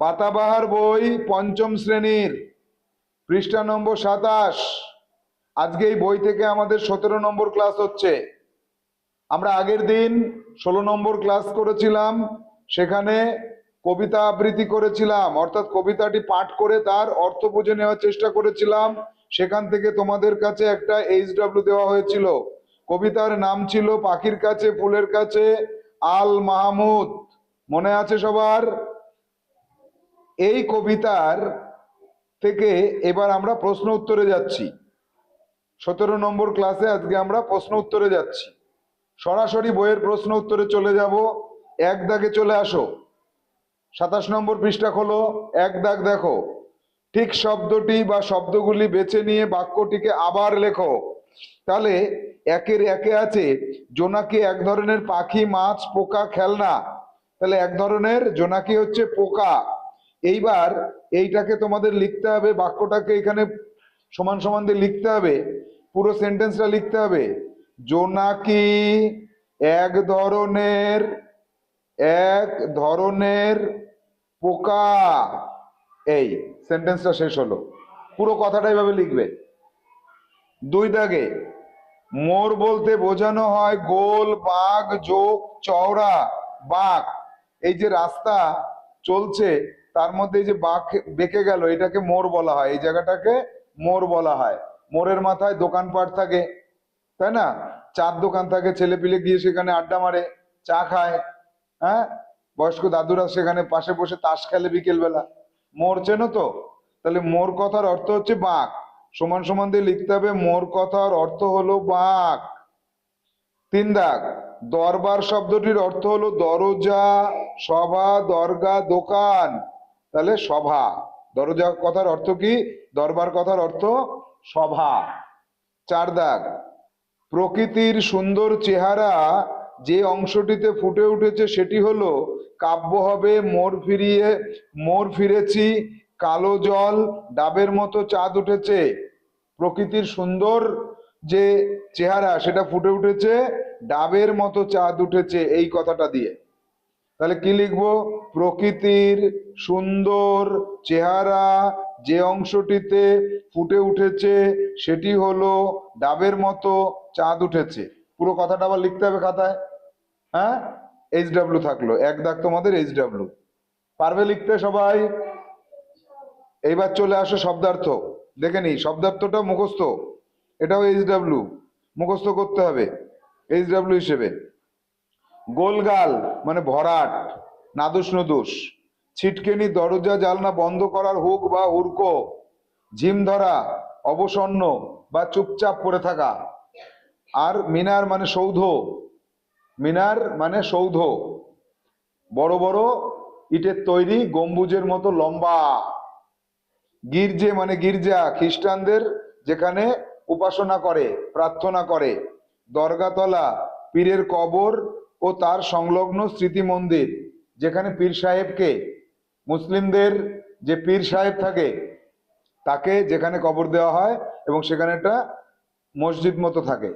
পাতাবাহার বই পঞ্চম শ্রেণির, পৃষ্ঠা নম্বর সাতাশ। আজকে এই বই থেকে আমাদের সতেরো নম্বর ক্লাস হচ্ছে। আমরা আগের দিন ষোলো নম্বর ক্লাস করেছিলাম, সেখানে কবিতা আবৃত্তি করেছিলাম, অর্থাৎ কবিতাটি পাঠ করে তার অর্থ বুঝে নেওয়ার চেষ্টা করেছিলাম। সেখান থেকে তোমাদের কাছে একটা এইচ ডাব্লিউ দেওয়া হয়েছিল। কবিতার নাম ছিল পাখির কাছে, ফুলের কাছে, আল মাহমুদ। মনে আছে সবার? এই কবিতার থেকে এবার আমরা প্রশ্ন উত্তরে যাচ্ছি। সতেরো নম্বর ক্লাসে আজকে আমরা প্রশ্ন উত্তরে যাচ্ছি। সরাসরি বইয়ের প্রশ্ন উত্তরে চলে যাব। এক দাগে চলে আসো। সাতাশ নম্বর পৃষ্ঠা খোলো। এক দাগ দেখো। ঠিক শব্দটি বা শব্দগুলি বেছে নিয়ে বাক্যটিকে আবার লেখো। তাহলে একের একে আছে, জোনাকি এক ধরনের পাখি, মাছ, পোকা, খেলনা। তাহলে এক ধরনের জোনাকি হচ্ছে পোকা। এইবার এইটাকে তোমাদের লিখতে হবে, বাক্যটাকে এখানে সমান সমান দিয়ে লিখতে হবে, পুরো সেন্টেন্সটা লিখতে হবে। জোনাকি এক ধরনের এক ধরনের পোকা। এই সেন্টেন্সটা শেষ হলো। পুরো কথাটা এইভাবে লিখবে। দুই দাগে, মোর বলতে বোঝানো হয় গোল, বাঘ যোগ চওড়া, বাঘ। এই যে রাস্তা চলছে তার মধ্যে যে বাঘ বেঁকে গেল, এটাকে মোর বলা হয়। এই জায়গাটাকে মোর বলা হয়। মোরের মাথায় দোকানপাট থাকে, তাই না? চার দোকান থাকে ছেলে পিলে গিয়ে সেখানে আড্ডা মারে, চা খায় হ্যাঁ? বয়স্ক দাদুরা সেখানে পাশে বসে তাস খেলে বিকেল বেলা মোর চেনো তো? তাহলে মোর কথার অর্থ হচ্ছে বাঘ সমান সমান দিয়ে লিখতে হবে, মোর কথার অর্থ হলো বাঘ তিন দাগ, দরবার শব্দটির অর্থ হলো দরজা, সভা, দরগা, দোকান। তাহলে সভা। দরজা কথার অর্থ কি? দরবার কথার অর্থ সভা। চার দাগ। প্রকৃতির সুন্দর চেহারা যে অংশটিতে ফুটে উঠেছে সেটি হলো কাব্য হবে, মোর ফিরিয়ে, মোর ফিরেছি, কালো জল, ডাবের মতো চাঁদ উঠেছে। প্রকৃতির সুন্দর যে চেহারা সেটা ফুটে উঠেছে, ডাবের মতো চাঁদ উঠেছে এই কথাটা দিয়ে। তাহলে কি লিখব? প্রকৃতির সুন্দর চেহারা যে অংশটিতে ফুটে উঠেছে, সেটি হলো ডাবের মতো চাঁদ উঠেছে। পুরো কথাটা আবার লিখতে হবে খাতায়। হ্যাঁ? এইচ ডাব্লিউ থাকল। এক দাগ তোমাদের এইচ ডাব্লিউ পারবে লিখতে সবাই? এইবার চলে আসো শব্দার্থ। দেখে নি শব্দার্থটা মুখস্থ। এটাও এইচ ডাব্লিউ মুখস্থ করতে হবে। এইচ ডাব্লিউ হিসেবে। গোলগাল মানে ভরাট, নাদুস নুদুস, ছিটকেনি দরজা জালনা বন্ধ করার হুক বা হুড়কো ঝিম ধরা, অবসন্ন বা চুপচাপ পড়ে থাকা। আর মিনার মানে সৌধ, মিনার মানে সৌধ। বড় বড় ইটের তৈরি গম্বুজের মতো লম্বা। গির্জে মানে গির্জা, খ্রিস্টানদের যেখানে উপাসনা করে, প্রার্থনা করে। দরগাতলা, পীরের কবর ও তার সংলগ্ন স্মৃতি মন্দির যেখানে পীর সাহেবকে, মুসলিমদের যে পীর সাহেব থাকে, তাকে যেখানে কবর দেওয়া হয় এবং সেখানে একটা মসজিদ মতো থাকে।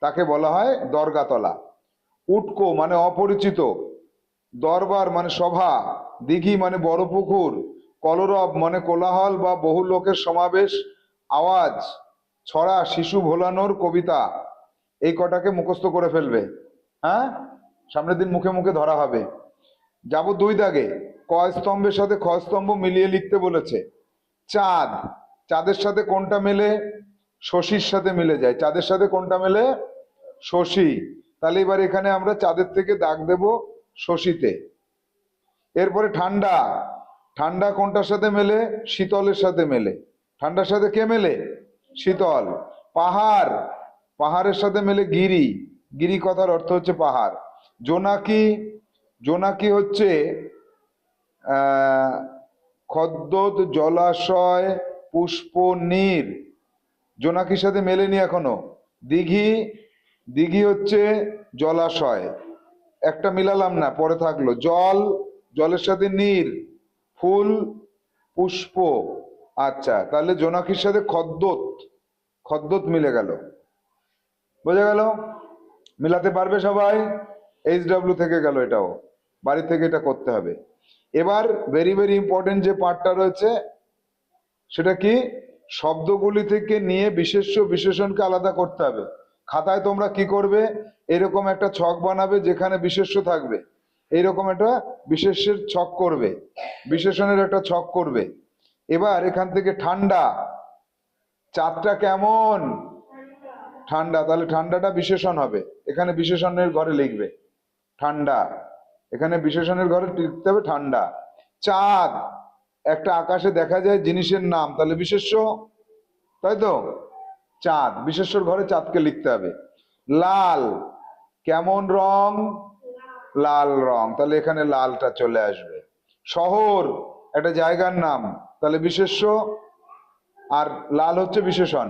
তাকে বলা হয় দরগাতলা। উটকো মানে অপরিচিত। দরবার মানে সভা। দিঘি মানে বড় পুকুর। কলরব মানে কোলাহল বা বহু লোকের সমাবেশ, আওয়াজ, ছড়া, শিশু ভোলানোর কবিতা। এই কটাকে মুখস্থ করে ফেলবে। হ্যাঁ? সামনের দিন মুখে মুখে ধরা হবে। যাব দুই দাগে। ক স্তম্ভের সাথে খ স্তম্ভ মিলিয়ে লিখতে বলেছে। চাঁদ। চাঁদের সাথে কোনটা মেলে? শশীর সাথে মিলে যায়। চাঁদের সাথে কোনটা মেলে? শশী। তাহলে এবার এখানে আমরা চাঁদের থেকে দাগ দেব শশীতে। এরপরে ঠান্ডা। ঠান্ডা কোনটার সাথে মেলে? শীতলের সাথে মেলে। ঠান্ডার সাথে কে মেলে? শীতল। পাহাড়। পাহাড়ের সাথে মেলে গিরি। গিরি কথার অর্থ হচ্ছে পাহাড়। জোনাকি জোনাকি হচ্ছে খদ্দত জলাশয়, পুষ্প নীর জোনাকির সাথে মেলেনি এখনও। দিঘি দিঘি হচ্ছে জলাশয়। একটা মিলালাম না, পরে থাকল। জল, জলের সাথে নীর ফুল, পুষ্প। আচ্ছা তাহলে জোনাকির সাথে খদ্দত খদ্দত মিলে গেল। বোঝা গেল? মিলাতে পারবে সবাই। এইচ ডাব্লিউ থেকে গেল এটাও। বাড়ি থেকে এটা করতে হবে। এবার ভেরি ভেরি ইম্পর্টেন্ট যে পার্টটা রয়েছে, সেটা কি? শব্দগুলি থেকে নিয়ে বিশেষ্য বিশেষণকে আলাদা করতে হবে। খাতায় তোমরা কি করবে? এরকম একটা ছক বানাবে যেখানে বিশেষ্য থাকবে। এইরকম একটা বিশেষ্যের ছক করবে। বিশেষণের একটা ছক করবে। এবার এখান থেকে ঠান্ডা। চাঁদটা কেমন? ঠান্ডা, তাহলে ঠান্ডাটা বিশেষণ হবে। এখানে বিশেষণের ঘরে লিখবে, ঠান্ডা। এখানে বিশেষণের ঘরে লিখতে হবে ঠান্ডা। চাঁদ, একটা আকাশে দেখা যায় জিনিসের নাম, তাহলে বিশেষ্য? তাই তো? চাঁদ, বিশেষ্যর ঘরে চাঁদকে লিখতে হবে। লাল, কেমন রং? লাল রং, তাহলে এখানে লালটা চলে আসবে। শহর, একটা জায়গার নাম, তাহলে বিশেষ্য? আর লাল হচ্ছে বিশেষণ।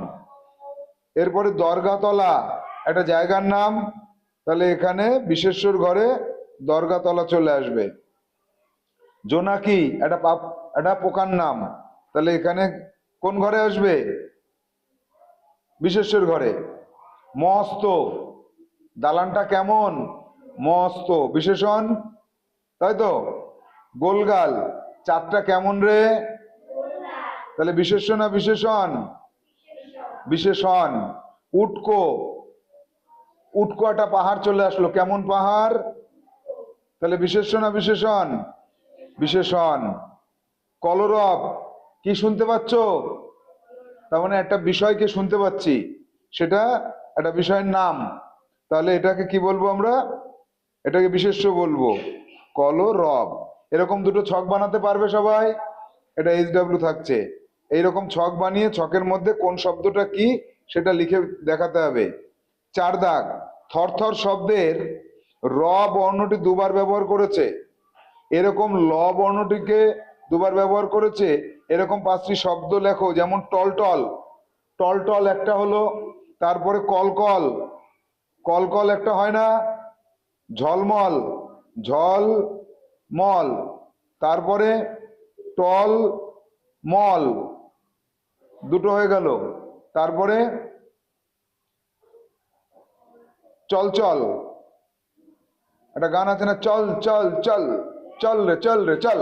এরপরে দরগাতলা, একটা জায়গার নাম, তাহলে এখানে বিশেষ্যর ঘরে দরগাতলা চলে আসবে। জোনাকি, একটা পাপ, একটা পোকার নাম, তাহলে এখানে কোন ঘরে আসবে? বিশেষ্যর ঘরে। মস্ত, দালানটা কেমন? মস্ত, বিশেষণ, তাই তো? গোলগাল, চাঁদটা কেমন রে? তাহলে বিশেষ্য না বিশেষণ? বিশেষণ। উটকো। উটকো একটা পাহাড় চলে আসলো। কেমন পাহাড়? তাহলে বিশেষ্য না বিশেষণ? বিশেষণ। কলরব, কি শুনতে পাচ্ছ? তার মানে একটা বিষয়কে শুনতে পাচ্ছি। সেটা একটা বিষয়ের নাম। তাহলে এটাকে কি বলব আমরা? এটাকে বিশেষ্য বলব। কলরব। এরকম দুটো ছক বানাতে পারবে সবাই। এটা এইচ ডাব্লিউ থাকছে। এইরকম ছক বানিয়ে ছকের মধ্যে কোন শব্দটা কি সেটা লিখে দেখাতে হবে। চার দাগ। থরথর শব্দের র বর্ণটি দুবার ব্যবহার করেছে। এরকম ল বর্ণটিকে দুবার ব্যবহার করেছে। এরকম পাঁচটি শব্দ লেখো, যেমন টলটল। টলটল একটা হলো, তারপরে কলকল। কলকল একটা হয় না, ঝলমল। ঝল মল তারপরে টল মল দুটো হয়ে গেল। তারপরে চল চল। একটা গান আছে না? চল চল চল চল রে চল রে, চল।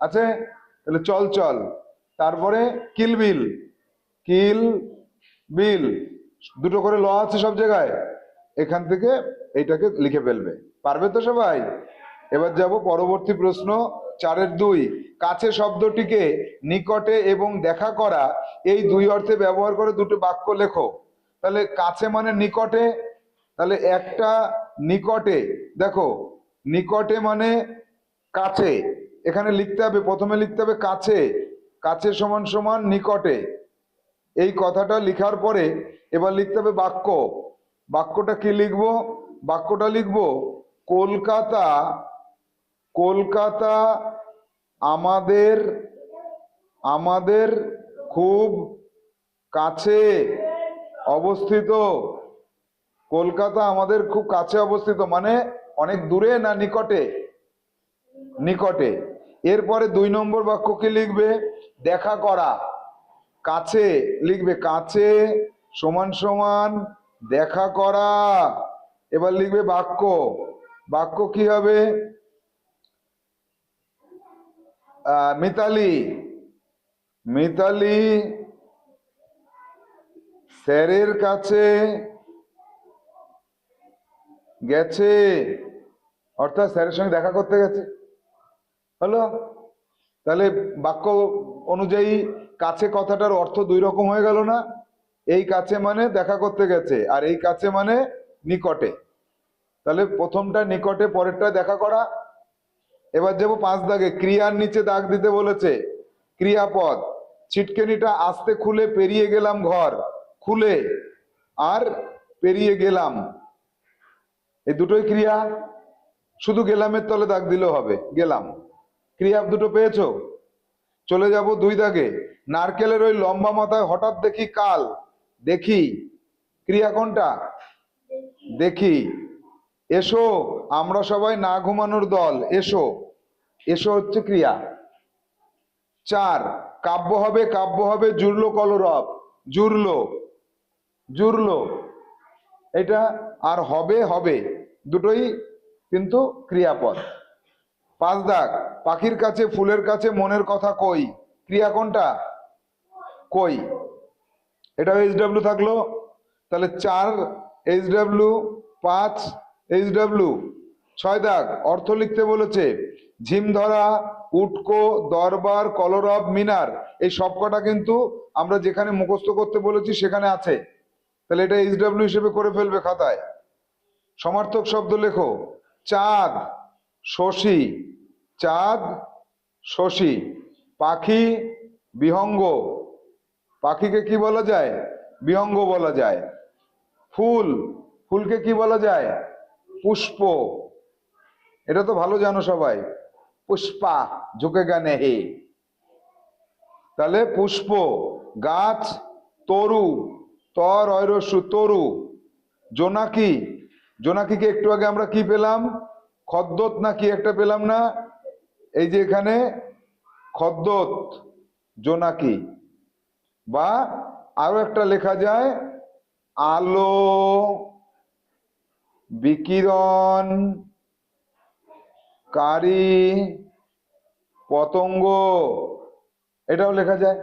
আছে? তাহলে চল চল। তারপরে কিলবিল কিল বিল। দুটো করে ল আছে সব জায়গায়। এখান থেকে এইটাকে লিখে ফেলবে। পারবে তো সবাই? এবার যাব পরবর্তী প্রশ্ন চারের দুই। কাছে শব্দটিকে নিকটে এবং দেখা করা এই দুই অর্থে ব্যবহার করে দুটো বাক্য লেখো। তাহলে কাছে মানে নিকটে, তাহলে একটা নিকটে, দেখো, নিকটে মানে কাছে। এখানে লিখতে হবে, প্রথমে লিখতে হবে কাছে। কাছে সমান সমান নিকটে। এই কথাটা লিখার পরে এবার লিখতে হবে বাক্য। বাক্যটা কি লিখব? বাক্যটা লিখব, কলকাতা কলকাতা আমাদের আমাদের খুব কাছে অবস্থিত। কলকাতা আমাদের খুব কাছে অবস্থিত। মানে অনেক দূরে না নিকটে? নিকটে। এরপরে দুই নম্বর বাক্য কি লিখবে? দেখা করা। কাছে লিখবে, কাছে সমান সমান দেখা করা। এবার লিখবে বাক্য। বাক্য কি হবে? মিতালি। মিতালি স্যারের কাছে গেছে। অর্থাৎ স্যারের সঙ্গে দেখা করতে গেছে। হলো? তাহলে বাক্য অনুযায়ী কাছে কথাটার অর্থ দুই রকম হয়ে গেল না? এই কাছে মানে দেখা করতে গেছে, আর এই কাছে মানে নিকটে। তাহলে প্রথমটা নিকটে, পরেরটা দেখা করা। এবার যাব পাঁচ দাগে। ক্রিয়ার নিচে দাগ দিতে বলেছে। ক্রিয়াপদ। ছিটকেনিটা আস্তে খুলে পেরিয়ে গেলাম ঘর, খুলে। আর পেরিয়ে গেলাম। এই দুটোই ক্রিয়া, শুধু গেলামের তলে দাগ দিলেও হবে, গেলাম। ক্রিয়া দুটো পেয়েছ? চলে যাব দুই দাগে। নারকেলের ওই লম্বা মাথায় হঠাৎ দেখি কাল, দেখি। ক্রিয়া কোনটা? দেখি। এসো, আমরা সবাই না ঘুমানোর দল, এসো। এসো হচ্ছে ক্রিয়া। চার কাব্য হবে কাব্য হবে জুড়লো কলরব, জুড়লো জুড়লো। এটা আর হবে হবে, দুটোই কিন্তু ক্রিয়াপদ। পাঁচ দাগ, পাখির কাছে, ফুলের কাছে, মনের কথা কই? ক্রিয়া কোনটা? কই? এটা এইচ ডাব্লিউ থাকল। তাহলে চার এইচ ডাব্লিউ পাঁচ এইচ ডাব্লিউ ছয় দাগ, অর্থ লিখতে বলেছে ঝিম ধরা উটকো, দরবার, কলরব, মিনার, এই সবকটা কিন্তু আমরা যেখানে মুখস্থ করতে বলেছি সেখানে আছে। তাহলে এটা এইচ ডাব্লিউ হিসেবে করে ফেলবে খাতায়। সমার্থক শব্দ লেখো। চাঁদ, শশী চাঁদ, শশী, পাখি, বিহঙ্গ। পাখিকে কি বলা যায়? বিহঙ্গ বলা যায়। ফুল, ফুলকে কি বলা যায়? পুষ্প। এটা তো ভালো জানো সবাই। পুষ্পা, ঝুঁকে গানে হে। তাহলে পুষ্প, গাছ, তরু, তর অরস্যু তরু, জোনাকি। জোনাকিকে একটু আগে আমরা কি পেলাম? খদ্দত না কি একটা পেলাম না? এই যে এখানে খদ্দত জোনাকি। বা আরও একটা লেখা যায়, আলো, বিকিরণ কারি পতঙ্গ, এটাও লেখা যায়।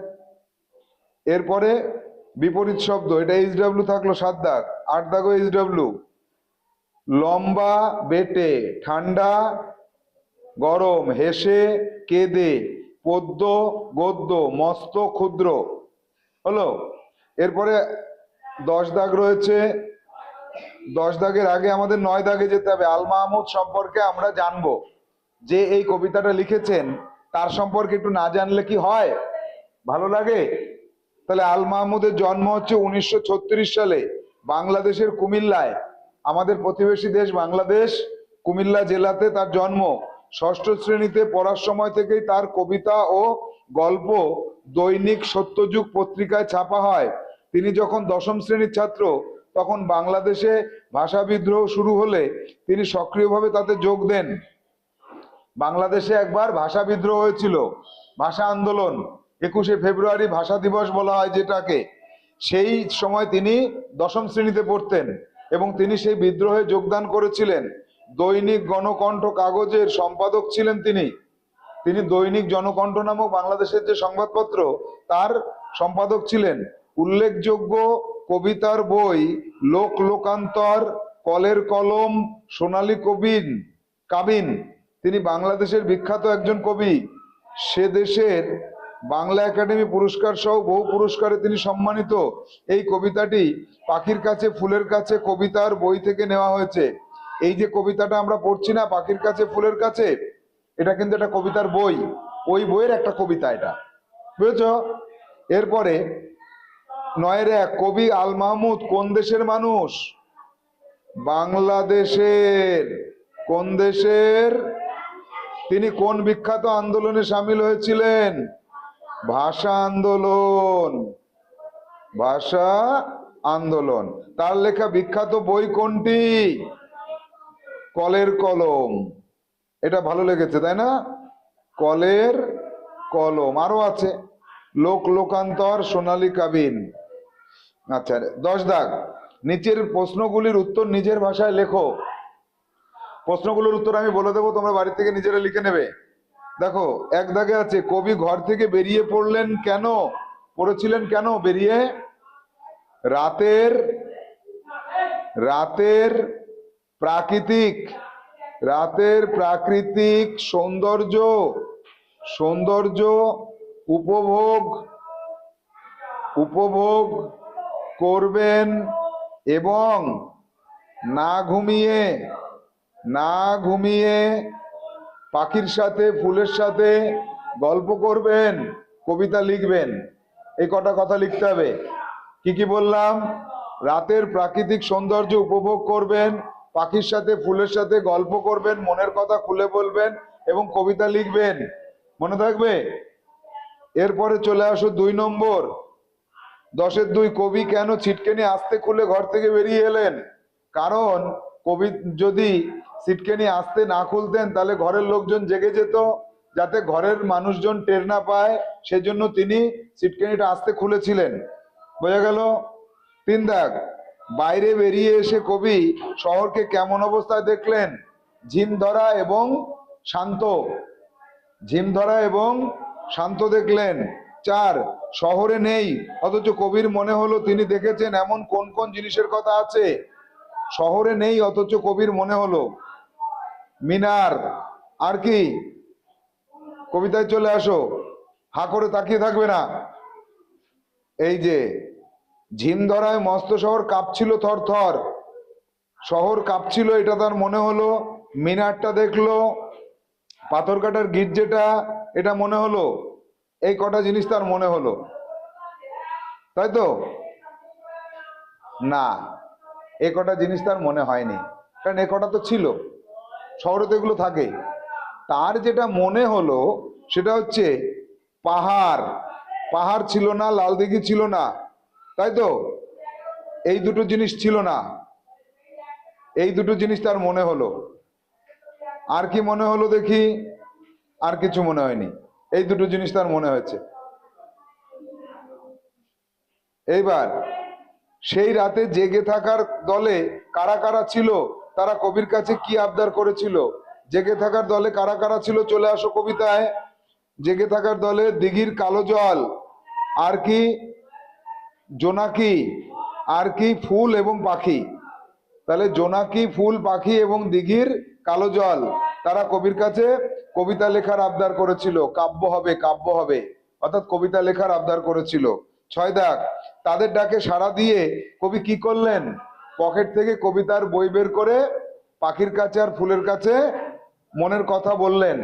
এরপরে বিপরীত শব্দ, এটা এইচ ডাব্লিউ থাকল সাত দাগ আট দাগও এইচ ডাব্লিউ লম্বা বেটে, ঠান্ডা, গরম, হেসে, কেঁদে পদ্য গদ্য, মস্ত, ক্ষুদ্র। হলো? এরপরে দশ দাগ রয়েছে। দশ দাগের আগে আমাদের নয় দাগে যেতে হবে। আল মাহমুদ সম্পর্কে আমরা জানব। যে এই কবিতাটা লিখেছেন, তার সম্পর্কে একটু না জানলে কি হয়? ভালো লাগে? তাহলে আল মাহমুদের জন্ম হচ্ছে উনিশশো সালে বাংলাদেশের কুমিল্লায়। আমাদের প্রতিবেশী দেশ বাংলাদেশ, কুমিল্লা জেলাতে তার জন্ম। ষষ্ঠ শ্রেণীতে পড়ার সময় থেকেই তার কবিতা ও গল্প দৈনিক সত্যযুগ পত্রিকায় ছাপা হয়। তিনি যখন দশম শ্রেণির ছাত্র, তখন বাংলাদেশে ভাষা বিদ্রোহ শুরু হলে তিনি সক্রিয়ভাবে তাতে যোগ দেন। বাংলাদেশে একবার ভাষা বিদ্রোহ হয়েছিল, ভাষা আন্দোলন। একুশে ফেব্রুয়ারি ভাষা দিবস বলা হয় যেটাকে। সেই সময় তিনি দশম শ্রেণীতে পড়তেন এবং তিনি সেই বিদ্রোহে যোগদান করেছিলেন। দৈনিক গণকণ্ঠ কাগজের সম্পাদক ছিলেন তিনি। তিনি দৈনিক জনকণ্ঠ নামক বাংলাদেশের যে সংবাদপত্র, তার সম্পাদক ছিলেন। উল্লেখযোগ্য কবিতার বই লোক, লোকান্তর, কলের কলম, সোনালী কবিন, কাবিন। তিনি বাংলাদেশের বিখ্যাত একজন কবি। সে দেশের বাংলা একাডেমি পুরস্কার সহ বহু পুরস্কারে তিনি সম্মানিত। এই কবিতাটি পাখির কাছে, ফুলের কাছে কবিতার বই থেকে নেওয়া হয়েছে। এই যে কবিতাটা আমরা পড়ছি না, পাখির কাছে, ফুলের কাছে, এটা কিন্তু একটা কবিতার বই। ওই বইয়ের একটা কবিতা এটা। বুঝেছ? এরপরে, নয়ের এক কবি আল মাহমুদ, কোন দেশের মানুষ? বাংলাদেশের, কোন দেশের তিনি কোন বিখ্যাত আন্দোলনে সামিল হয়েছিলেন? ভাষা আন্দোলন। ভাষা আন্দোলন। তার লেখা বিখ্যাত বই কোনটি? কলের কলম। এটা ভালো লেগেছে, তাই না? কলের কলম। আরও আছে। লোক লোকান্তর, সোনালী কাবিন। আচ্ছা দশ দাগ। নিচের প্রশ্নগুলির উত্তর নিজের ভাষায় লেখো। প্রশ্নগুলোর উত্তর আমি বলে দেবো, তোমরা বাড়ি থেকে নিজেরা লিখে নেবে। দেখো, এক দাগে আছে, কবি ঘর থেকে বেরিয়ে পড়লেন কেন? পড়েছিলেন কেন বেরিয়ে? রাতের রাতের প্রাকৃতিক রাতের প্রাকৃতিক সৌন্দর্য সৌন্দর্য উপভোগ উপভোগ করবেন এবং না ঘুমিয়ে না ঘুমিয়ে পাখির সাথে, ফুলের সাথে গল্প করবেন, কবিতা লিখবেন। এই কটা কথা লিখতে হবে। কি কি বললাম? রাতের প্রাকৃতিক সৌন্দর্য উপভোগ করবেন, পাখির সাথে, ফুলের সাথে গল্প করবেন, মনের কথা খুলে বলবেন এবং কবিতা লিখবেন। মনে থাকবে? এরপরে চলে আসো দুই নম্বর। দশের দুই কবি কেন ছিটকেনি আসতে খুলে ঘর থেকে বেরিয়ে এলেন? কারণ কবি যদি সিটকেনি আসতে না খুলতেন, তাহলে ঘরের লোকজন জেগে যেত, যাতে ঘরের মানুষজন টের না পায়। সেজন্য তিনি সিটকেনিটা আসতে খুলেছিলেন। বোঝা গেল? তিন দাগ, বাইরে বেরিয়ে এসে কবি শহরকে কেমন অবস্থায় দেখলেন? ঝিম ধরা এবং শান্ত। ঝিমধরা এবং শান্ত দেখলেন। চার, শহরে নেই। অথচ কবির মনে হলো তিনি দেখেছেন এমন কোন কোন জিনিসের কথা আছে। শহরে নেই, অথচ কবির মনে হলো। মিনার, আর কি? কবিতায় চলে আসো। হা করে তাকিয়ে থাকবে না। এই যে ঝিমধরায় মস্ত শহর কাঁপছিল থর থর। শহর কাঁপছিল, এটা তার মনে হলো। মিনারটা দেখল, পাথর কাটার গির্জেটা এটা মনে হলো। এই কটা জিনিস তার মনে হলো। তাই তো? না। এ কটা জিনিস তার মনে হয়নি। কারণ এ কটা তো ছিল। শহরে তো এগুলো থাকে। তার যেটা মনে হলো, সেটা হচ্ছে পাহাড়। পাহাড় ছিল না, লাল দিঘি ছিল না। তাই তো? এই দুটো জিনিস ছিল না। এই দুটো জিনিস তার মনে হলো। আর কি মনে হলো দেখি? আর কিছু মনে হয়নি। এই দুটো জিনিস তার মনে হয়েছে। এইবার সেই রাতে জেগে থাকার দলে কারা কারা ছিল, তারা কবির কাছে কি আবদার করেছিল? জেগে থাকার দলে কারা কারা ছিল? চলে আসো কবিতায়। জেগে থাকার দলে দিঘির কালো জল, আর কি জোনাকি, আর কি ফুল এবং পাখি। তাহলে জোনাকি, ফুল, পাখি এবং দিঘির কালো জল, তারা কবির কাছে কবিতা লেখার আবদার করেছিল। কাব্য হবে কাব্য হবে। অর্থাৎ কবিতা লেখার আবদার করেছিল। ছয় দাগ তাদের ডাকে সাড়া দিয়ে, কবি কি করলেন? পকেট থেকে কবিতার বই বের করে পাখির কাছে আর ফুলের কাছে মনের কথা বললেন,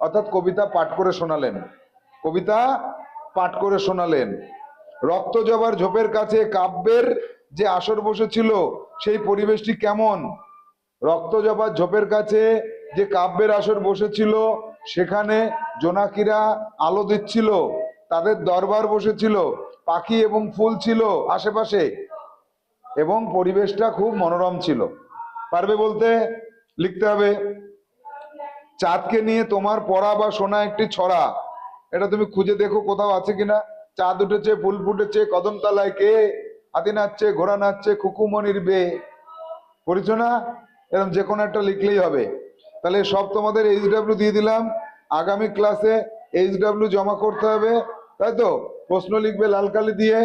অর্থাৎ কবিতা পাঠ করে শোনালেন। কবিতা পাঠ করে শোনালেন। রক্ত জবার ঝোপের কাছে কাব্যের যে আসর বসেছিল, সেই পরিবেশটি কেমন? রক্ত জবার ঝোপের কাছে যে কাব্যের আসর বসেছিল, সেখানে জোনাকিরা আলো দিচ্ছিল, তাদের দরবার বসেছিল পাখি এবং ফুল ছিল আশেপাশে এবং পরিবেশটা খুব মনোরম ছিল। পারবে বলতে? লিখতে হবে। চাঁদকে নিয়ে তোমার পড়া বা শোনা একটি ছড়া। এটা তুমি খুঁজে দেখো কোথাও আছে কিনা। চাঁদ উঠেছে, ফুল ফুটেছে, কদম তলায় কে? হাতি নাচছে, ঘোড়া নাচছে খুকুমনির বে পড়েছ না? এরকম যে কোনো একটা লিখলেই হবে। তাহলে সব তোমাদের এইচ দিয়ে দিলাম। আগামী ক্লাসে এইচ জমা করতে হবে। তাই তো? প্রশ্ন লিখবে লাল কালি দিয়ে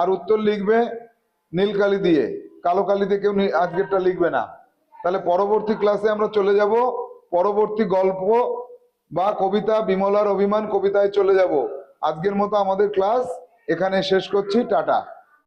আর উত্তর লিখবে নীল কালি দিয়ে। কালো কালিতে কেউ আজকেরটা লিখবে না। তাহলে পরবর্তী ক্লাসে আমরা চলে যাব। পরবর্তী গল্প বা কবিতা, বিমলার অভিমান কবিতায় চলে যাব। আজকের মতো আমাদের ক্লাস এখানে শেষ করছি। টাটা।